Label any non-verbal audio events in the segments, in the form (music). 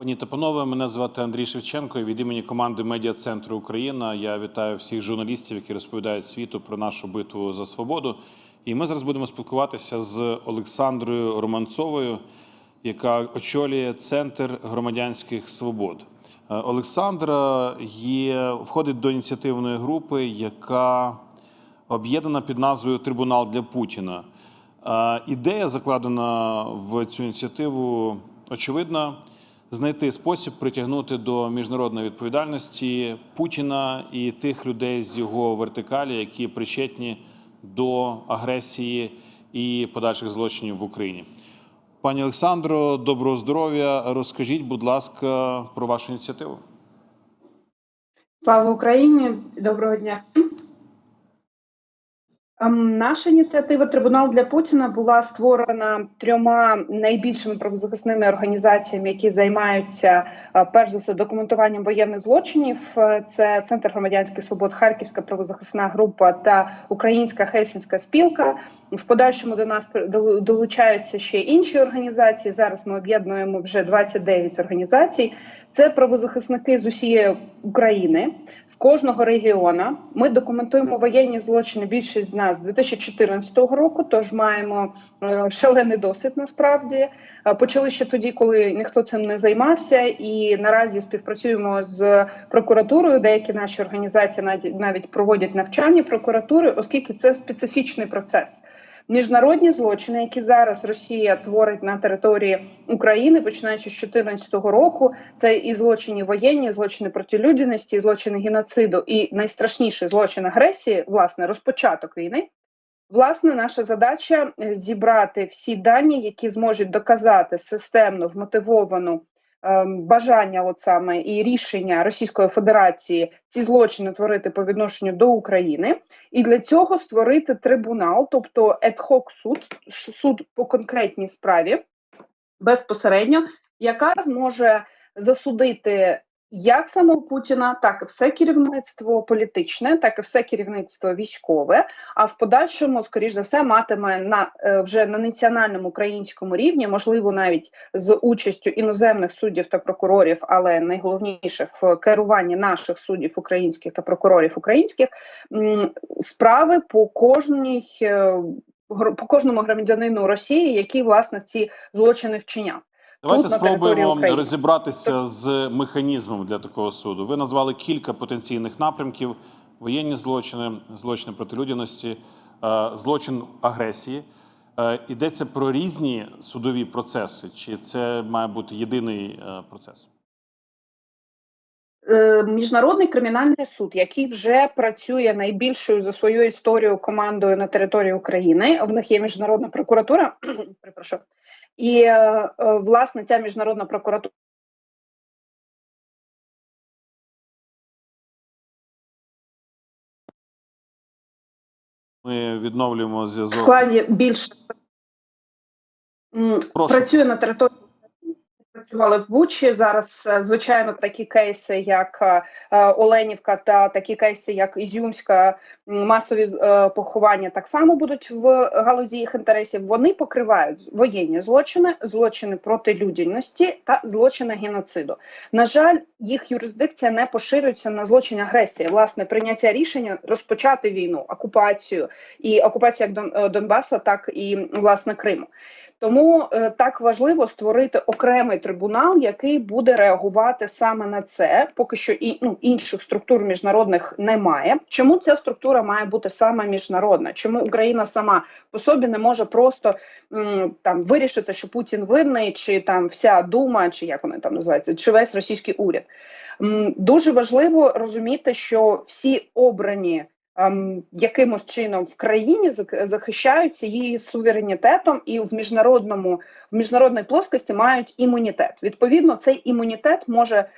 Пані та панове, мене звати Андрій Шевченко. І від імені команди Медіа Центру Україна я вітаю всіх журналістів, які розповідають світу про нашу битву за свободу. І ми зараз будемо спілкуватися з Олександрою Романцовою, яка очолює Центр громадянських свобод. Е, Олександра є входить до ініціативної групи, яка об'єднана під назвою Трибунал для Путіна. Е, Ідея закладена в цю ініціативу очевидна знайти спосіб притягнути до міжнародної відповідальності Путіна і тих людей з його вертикалі, які причетні до агресії і подальших злочинів в Україні. Пані Олександро, доброго здоров'я. Розкажіть, будь ласка, про вашу ініціативу. Слава Україні! Доброго дня всім. Ем, Наша ініціатива Трибунал для Путіна була створена трьома найбільшими правозахисними організаціями, які займаються е, перш за все документуванням воєнних злочинів. Е, Це Центр громадянських свобод, Харківська правозахисна група та Українська Хельсінська спілка. В подальшому до нас долучаються ще інші організації. Зараз ми об'єднуємо вже 29 організацій. Це правозахисники з усієї України, з кожного регіону. Ми документуємо воєнні злочини. Більшість з нас з 2014 року. Тож маємо е, шалений досвід. Насправді Е, почали ще тоді, коли ніхто цим не займався, і наразі співпрацюємо з прокуратурою. Деякі наші організації навіть проводять навчання прокуратури, оскільки це специфічний процес. Міжнародні злочини, які зараз Росія творить на території України, починаючи з 2014 року, це і злочини воєнні, і злочини проти людяності, і злочини геноциду, і найстрашніший злочин агресії, власне, розпочаток війни. Власне, наша задача е, зібрати всі дані, які зможуть доказати системно вмотивовану бажання, от саме і рішення Російської Федерації ці злочини творити по відношенню до України, і для цього створити трибунал, тобто ad-hoc суд, суд по конкретній справі безпосередньо, яка зможе засудити як самого Путіна, так і все керівництво політичне, так і все керівництво військове. А в подальшому, скоріш за все, матиме на е, вже на національному українському рівні, можливо, навіть з участю іноземних суддів та прокурорів, але найголовніше в керуванні наших суддів українських та прокурорів українських справи по кожній. е, По кожному громадянину Росії, який власне ці злочини вчиняв, Давайте Тут, спробуємо розібратися з механізмом для такого суду. Ви назвали кілька потенційних напрямків: воєнні злочини, злочини проти людяності, е, злочин агресії. Е, Йдеться про різні судові процеси, чи це має бути єдиний е, процес? Е, Міжнародний кримінальний суд, який вже працює найбільшою за свою історію командою на території України. В них є міжнародна прокуратура. (clears throat) Перепрошую. І е, е, власне ця міжнародна прокуратура. Ми відновлюємо зв'язок. складі Прошу. працює на території. Працювали в Бучі зараз. е, Звичайно, такі кейси, як е, е, Оленівка, та такі кейси, як Ізюмська, масові поховання, так само будуть в галузі їх інтересів. Вони покривають воєнні злочини, злочини проти людяності та злочини геноциду. На жаль, їх юрисдикція не поширюється на злочин агресії. Власне, прийняття рішення розпочати війну, окупацію і окупацію як Донбаса, так і власне Криму. Тому е, так важливо створити окремий трибунал, який буде реагувати саме на це. Поки що і ну, інших структур міжнародних немає. Чому ця структура має бути саме міжнародна? Чому Україна сама по собі не може просто там вирішити, що Путін винний, чи там вся дума, чи як вони там називаються, чи весь російський уряд? Дуже важливо розуміти, що всі обрані якимось чином в країні захищаються її суверенітетом і в міжнародному в міжнародній плоскості мають імунітет. Відповідно, цей імунітет може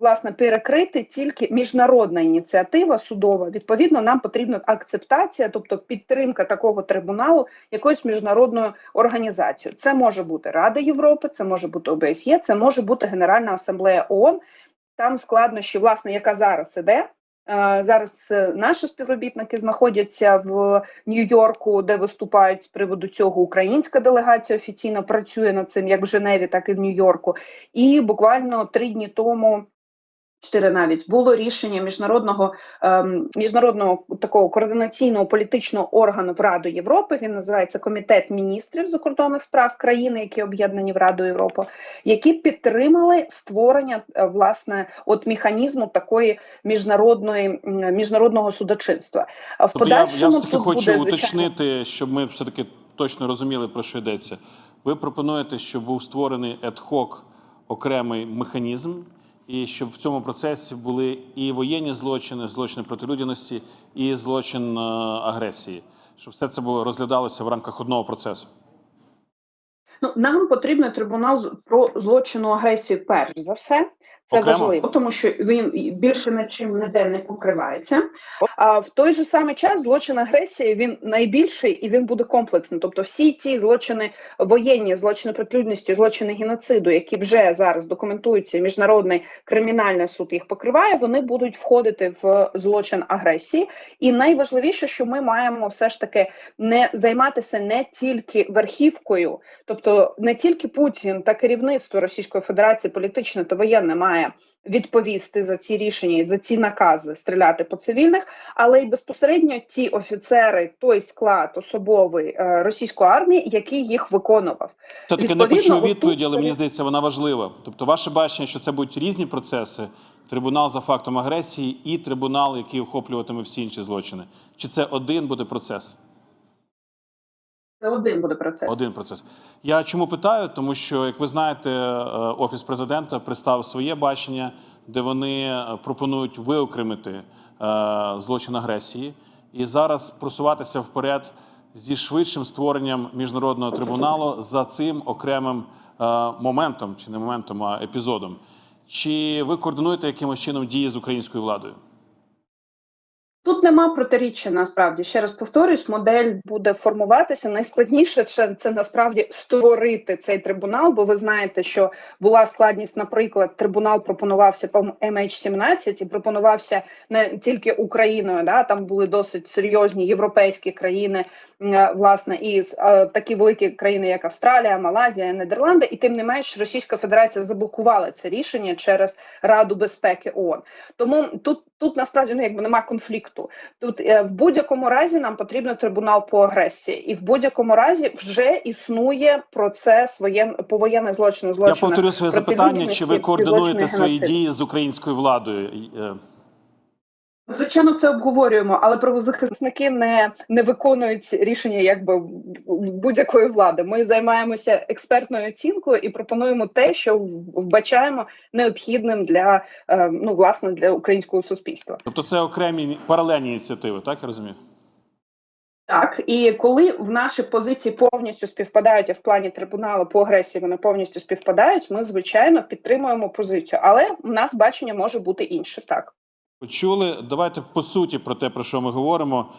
власне перекрити тільки міжнародна ініціатива судова. Відповідно, нам потрібна акцептація, тобто підтримка такого трибуналу якоюсь міжнародною організацією. Це може бути Рада Європи, це може бути ОБСЄ, це може бути Генеральна асамблея ООН. Там складнощі, власне, яка зараз іде. Зараз е, наші співробітники знаходяться в Нью-Йорку, де виступають з приводу цього. Українська делегація офіційно працює над цим як в Женеві, так і в Нью-Йорку. І буквально три дні тому. Чотири навіть було рішення міжнародного ем, міжнародного такого координаційного політичного органу в Раду Європи. Він називається Комітет міністрів закордонних справ країни, які об'єднані в Раду Європи, які підтримали створення е, власне от механізму такої міжнародної м, міжнародного судочинства. В Тобто я, я таки хочу буде звичайно уточнити, щоб ми все таки точно розуміли про що йдеться. Ви пропонуєте, щоб був створений ad-hoc окремий механізм, і щоб в цьому процесі були і воєнні злочини, злочини проти людяності, і злочин е, агресії, щоб все це було розглядалося в рамках одного процесу. Ну, нам потрібен трибунал про злочину агресії перш за все. Це Окремо? важливо, тому що він більше нічим ніде не покривається. А в той же самий час злочин агресії він найбільший і він буде комплексним. Тобто, всі ті злочини воєнні, злочини проти злочини геноциду, які вже зараз документуються, міжнародний кримінальний суд їх покриває, вони будуть входити в злочин агресії. І найважливіше, що ми маємо все ж таки не займатися не тільки верхівкою, тобто не тільки Путін та керівництво Російської Федерації політичне та воєнне має відповісти за ці рішення і за ці накази стріляти по цивільних, але й безпосередньо ті офіцери, той склад особовий е, російської армії, який їх виконував. Все таки не почув відповіді, але мені здається, вона важлива. Тобто, ваше бачення, що це будуть різні процеси: трибунал за фактом агресії і трибунал, який охоплюватиме всі інші злочини. Чи це один буде процес? Це один буде процес. Один процес. Я чому питаю? Тому що, як ви знаєте, е, офіс президента представив своє бачення, де вони е, пропонують виокремити е, злочин агресії і зараз просуватися вперед зі швидшим створенням міжнародного трибуналу за цим окремим моментом, чи не моментом, а епізодом. Чи ви координуєте якимось чином дії з українською владою? Тут нема протиріччя насправді. Ще раз повторюсь, модель буде формуватися. Найскладніше це, це насправді створити цей трибунал, бо ви знаєте, що була складність, наприклад, трибунал пропонувався по MH17 і пропонувався не тільки Україною, да там були досить серйозні європейські країни, власне, і е, такі великі країни, як Австралія, Малайзія, Нідерланди, і тим не менш Російська Федерація заблокувала це рішення через Раду безпеки ООН. Тому тут тут насправді ну якби немає конфлікту. Тут е, в будь-якому разі нам потрібен трибунал по агресії, і в будь-якому разі вже існує процес воєн повоєнних злочинів Я повторю своє запитання: чи ви координуєте свої дії з українською владою? Звичайно, це обговорюємо, але правозахисники не, не виконують рішення якби будь-якої влади. Ми займаємося експертною оцінкою і пропонуємо те, що вбачаємо необхідним для е, ну власне для українського суспільства. Тобто це окремі паралельні ініціативи, так я розумію? Так, і коли в наші позиції повністю співпадають, а в плані трибуналу по агресії вони повністю співпадають, ми звичайно підтримуємо позицію, але в нас бачення може бути інше. Так Почули. Давайте по суті про те, про що ми говоримо.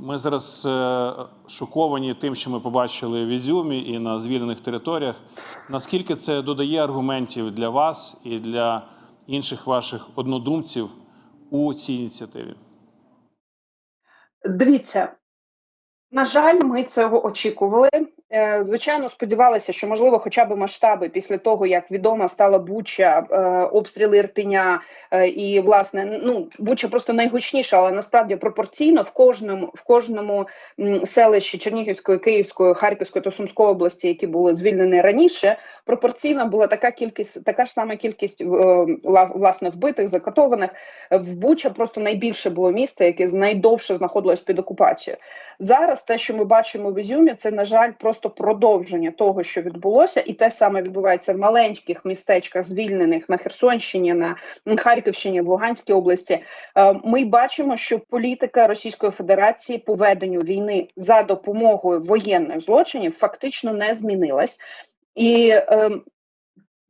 Ми зараз е, шоковані тим, що ми побачили в Ізюмі і на звільнених територіях. Наскільки це додає аргументів для вас і для інших ваших однодумців у цій ініціативі? дивіться. На жаль, ми цього очікували. Е, Звичайно, сподівалися, що можливо, хоча б масштаби після того, як відома стала Буча, е, обстріли Ірпеня е, і власне ну Буча просто найгучніша, але насправді пропорційно в кожному в кожному селищі Чернігівської, Київської, Харківської та Сумської області, які були звільнені раніше, пропорційно була така кількість, така ж сама кількість власне вбитих, закатованих. В Буча просто найбільше було місто, яке найдовше знаходилось під окупацією. Зараз те, що ми бачимо в Ізюмі, це на жаль просто продовження того, що відбулося, і те саме відбувається в маленьких містечках, звільнених на Херсонщині, на Харківщині, в Луганській області. Е, Ми бачимо, що політика Російської Федерації по веденню війни за допомогою воєнних злочинів фактично не змінилась. І ем,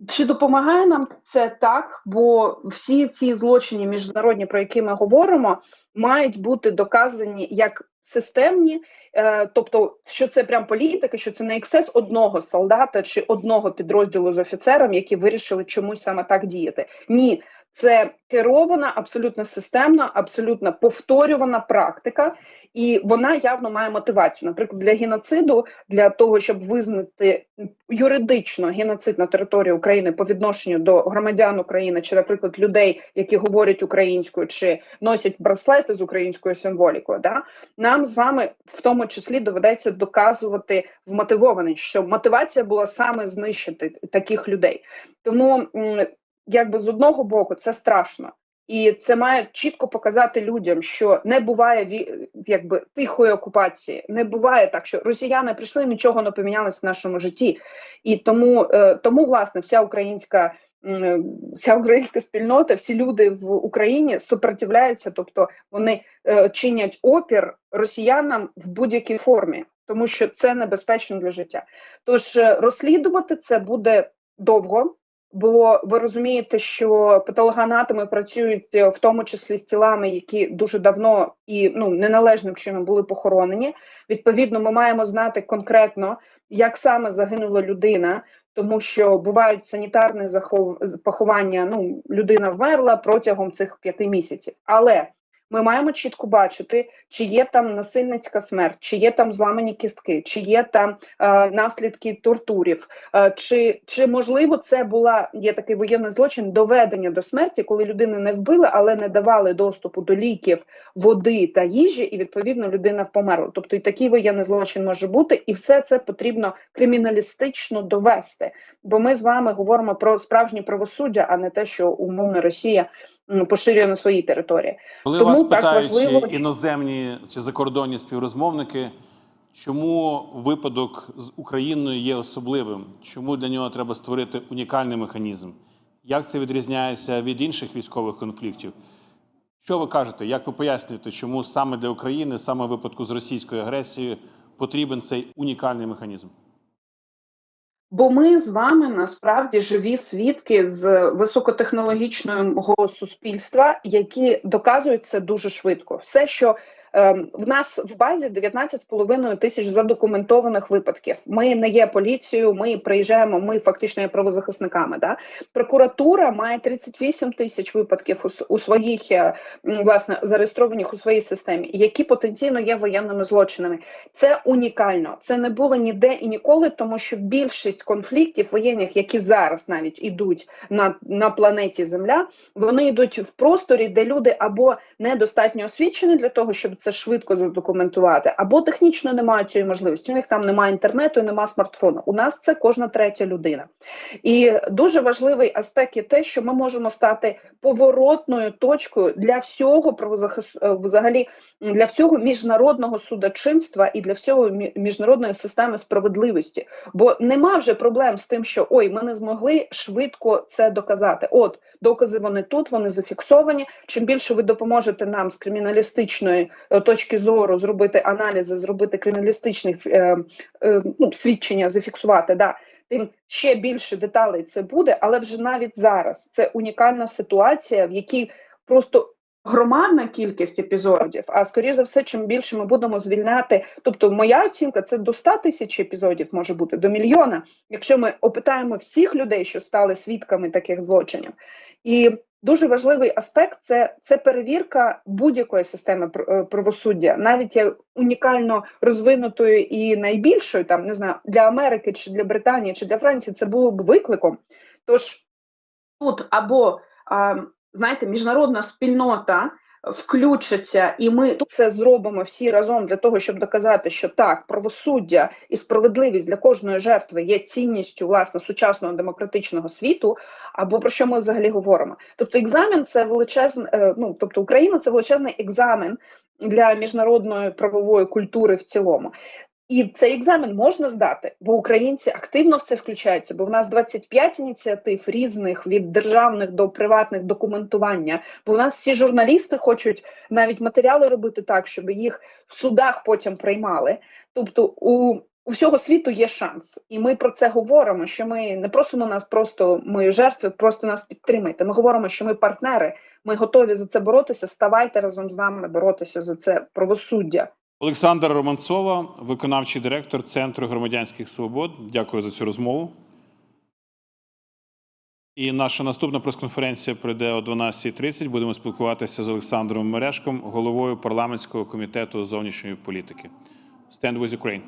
чи допомагає нам це так? Бо всі ці злочини міжнародні, про які ми говоримо, мають бути доказані як системні, е, тобто, що це прям політика, що це не ексцес одного солдата чи одного підрозділу з офіцером, які вирішили чомусь саме так діяти. Ні, Це керована, абсолютно системна, абсолютно повторювана практика, і вона явно має мотивацію. Наприклад, для геноциду, для того, щоб визнати юридично геноцид на території України по відношенню до громадян України, чи, наприклад, людей, які говорять українською, чи носять браслети з українською символікою, да нам з вами в тому числі доведеться доказувати вмотивованість, що мотивація була саме знищити таких людей. Тому якби з одного боку це страшно. І це має чітко показати людям, що не буває якби тихої окупації, не буває так, що росіяни прийшли, нічого не помінялось в нашому житті, і тому, е, тому власне вся українська. Вся українська спільнота, всі люди в Україні супротивляються, тобто вони е, чинять опір росіянам в будь-якій формі, тому що це небезпечно для життя. Тож е, розслідувати це буде довго, бо ви розумієте, що патологоанатоми працюють е, в тому числі з тілами, які дуже давно і ну неналежним чином були похоронені. Відповідно, ми маємо знати конкретно, як саме загинула людина. Тому що бувають санітарні захов... поховання. Ну, людина вмерла протягом цих п'яти місяців. Але ми маємо чітко бачити, чи є там насильницька смерть, чи є там зламані кістки, чи є там е, наслідки тортурів, е, чи, чи можливо це була є такий воєнний злочин доведення до смерті, коли людину не вбили, але не давали доступу до ліків, води та їжі, і відповідно людина померла. Тобто і такий воєнний злочин може бути, і все це потрібно криміналістично довести. Бо ми з вами говоримо про справжнє правосуддя, а не те, що умовно Росія поширює на своїй території. Коли Тому вас так питають важливо, чи іноземні чи закордонні співрозмовники, чому випадок з Україною є особливим? Чому для нього треба створити унікальний механізм? Як це відрізняється від інших військових конфліктів? Що ви кажете? Як ви пояснюєте, чому саме для України, саме в випадку з російською агресією, потрібен цей унікальний механізм? Бо ми з вами насправді живі свідки з високотехнологічного суспільства, які доказують це дуже швидко. Все, що в нас в базі 19,5 тисяч задокументованих випадків. Ми не є поліцією, ми приїжджаємо, ми фактично є правозахисниками. Да? Прокуратура має 38 тисяч випадків у, у своїх е, власне зареєстрованих у своїй системі, які потенційно є воєнними злочинами. Це унікально. Це не було ніде і ніколи, тому що більшість конфліктів воєнних, які зараз навіть ідуть на, на планеті Земля, вони йдуть в просторі, де люди або недостатньо освічені для того, щоб це швидко задокументувати, або технічно не мають цієї можливості. У них там немає інтернету, немає смартфону. У нас це кожна третя людина. І дуже важливий аспект є те, що ми можемо стати поворотною точкою для всього правозахис... е, взагалі для всього міжнародного судочинства і для всього міжнародної системи справедливості. Бо нема вже проблем з тим, що ой, ми не змогли швидко це доказати. От докази вони тут, вони зафіксовані. Чим більше ви допоможете нам з криміналістичної точки зору зробити аналізи, зробити криміналістичні е, е, ну, свідчення, зафіксувати, да, тим ще більше деталей це буде, але вже навіть зараз це унікальна ситуація, в якій просто громадна кількість епізодів. А скоріше за все, чим більше ми будемо звільняти, тобто моя оцінка це до 100 тисяч епізодів може бути до мільйона, якщо ми опитаємо всіх людей, що стали свідками таких злочинів. І дуже важливий аспект це, це перевірка будь-якої системи е, правосуддя, навіть як унікально розвинутою і найбільшою, там не знаю, для Америки чи для Британії чи для Франції це було б викликом. Тож тут або а, знаєте, міжнародна спільнота включиться, і ми це зробимо всі разом для того, щоб доказати, що так, правосуддя і справедливість для кожної жертви є цінністю власне сучасного демократичного світу. Або про що ми взагалі говоримо? Тобто, екзамен це величезний, е, ну тобто Україна це величезний екзамен для міжнародної правової культури в цілому. І цей екзамен можна здати, бо українці активно в це включаються. Бо в нас 25 ініціатив різних від державних до приватних документування. Бо в нас всі журналісти хочуть навіть матеріали робити так, щоб їх в судах потім приймали. Тобто, у у всього світу є шанс, і ми про це говоримо. Що ми не просимо нас просто ми жертви, просто нас підтримайте. Ми говоримо, що ми партнери, ми готові за це боротися. Ставайте разом з нами боротися за це правосуддя. Олександра Романцова, виконавчий директор Центру громадянських свобод. Дякую за цю розмову. І наша наступна прес-конференція пройде о 12.30. Будемо спілкуватися з Олександром Мерешком, головою парламентського комітету зовнішньої політики. Stand with Ukraine!